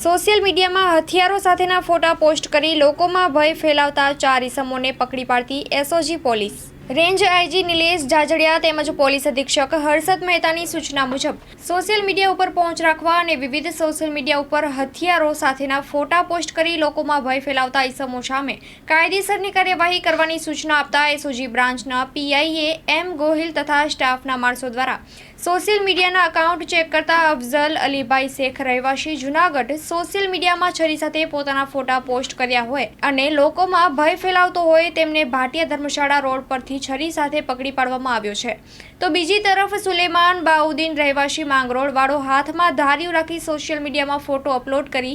Social મીડિયામાં હથિયારો સાથેના ફોટા પોસ્ટ કરી લોકોમાં ભય ફેલાવતા ચાર ઇસમોને પકડી પાડતી SOG police. Range IG Nilesh Jajadiya તેમજ પોલીસ અધિક્ષક હર્ષદ મહેતાની સૂચના મુજબ, સોશિયલ મીડિયા ઉપર પહોંચ રાખવા અને વિવિધ સોશિયલ મીડિયા ઉપર હથિયારો સાથેના ફોટા પોસ્ટ કરી લોકોમાં ભય ફેલાવતા ઇસમો સામે કાયદેસરની કાર્યવાહી કરવાની સૂચના આપતા એસઓજી બ્રાન્ચના પીઆઈએ એમ ગોહિલ તથા સ્ટાફના માણસો દ્વારા સોશિયલ મીડિયાના અકાઉન્ટ ચેક કરતા અફઝલ અલીભાઈ શેખ રહેવાસી જુનાગઢ સોશિયલ મીડિયામાં છરી સાથે પોતાના ફોટા પોસ્ટ કર્યા હોય અને લોકોમાં ભય ફેલાવતો હોય તેમને ભાટિયા ધર્મશાળા રોડ પરથી છરી સાથે પકડી પાડવામાં આવ્યો છે. તો બીજી તરફ સુલેમાન બાઉદ્દીન રહેવાસી માંગરોળ વાળો હાથમાં ધાર્યું રાખી સોશિયલ મીડિયામાં ફોટો અપલોડ કરી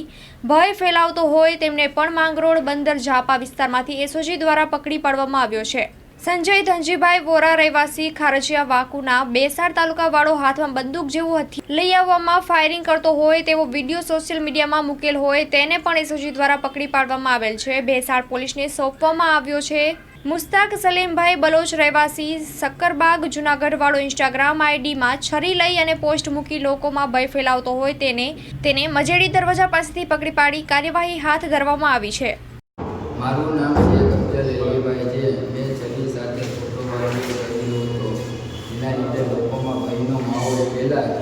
ભય ફેલાવતો હોય તેમને પણ માંગરોળ બંદર ઝાપા વિસ્તારમાંથી એસઓજી દ્વારા પકડી પાડવામાં આવ્યો છે. સંજય ધનજીભાઈ વોરા રહેવાસી ખારજિયા વાકુના બેસાડ તાલુકા વાળો હાથમાં બંદૂક જેવું હથિયાર લઈ આવવામાં ફાયરિંગ કરતો હોય તેવો વીડિયો સોશિયલ મીડિયામાં મૂકેલ હોય તેને પણ એસઓજી દ્વારા પકડી પાડવામાં આવેલ છે. બેસાડ પોલીસને સોંપવામાં આવ્યો છે. મુસ્તાક સલીમભાઈ બલોચ રહેવાસી સક્કરબાગ જુનાગઢ વાળો ઇન્સ્ટાગ્રામ આઈડીમાં છરી લઈ અને પોસ્ટ મૂકી લોકોમાં ભય ફેલાવતો હોય તેને તેને મજેડી દરવાજા પાસેથી પકડી પાડી કાર્યવાહી હાથ ધરવામાં આવી છે. મારું નામ છે અફજલ એલીભાઈ છે મેં છરી સાથે ફોટો વાયરલ કરેલો હતો એના લીધે લોકોમાં ભયનો માહોલ ફેલાય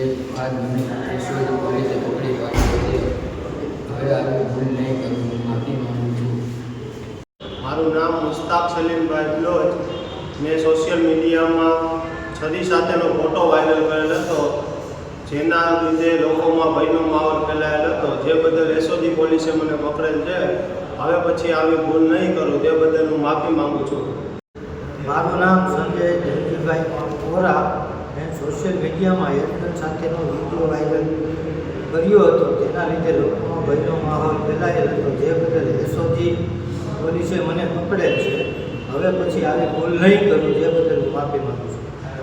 એ બાદ મને એસઓજી પોલીસે પકડી પાડ્યો છે. હવે આવી ભૂલ નહીં કરું હું માફી માંગુ છું મારું નામ મુસ્તાક સલીમભાઈ બલોચ મેં સોશિયલ મીડિયામાં છરી સાથેનો ફોટો વાયરલ કરેલ હતો જેના લીધે લોકોમાં ભયનો માહોલ ફેલાયેલ હતો. જે બદલ એસઓજી પોલીસે મને પકડેલ છે. હવે પછી આવી ભૂલ નહીં કરું તે બદલ હું માફી માગું છું. મારું નામ સંજય જયંતિભાઈ વોરા મેં સોશિયલ મીડિયામાં એરટેલ સાથેનો વીડિયો વાયરલ કર્યો હતો તેના લીધે લોકોમાં ભયનો માહોલ ફેલાયેલ હતો. જે બદલ એસઓજી પોલીસે મને પકડેલ છે. હવે પછી આવી ભૂલ નહીં કરું, જે બદલ હું માફી માગું છું.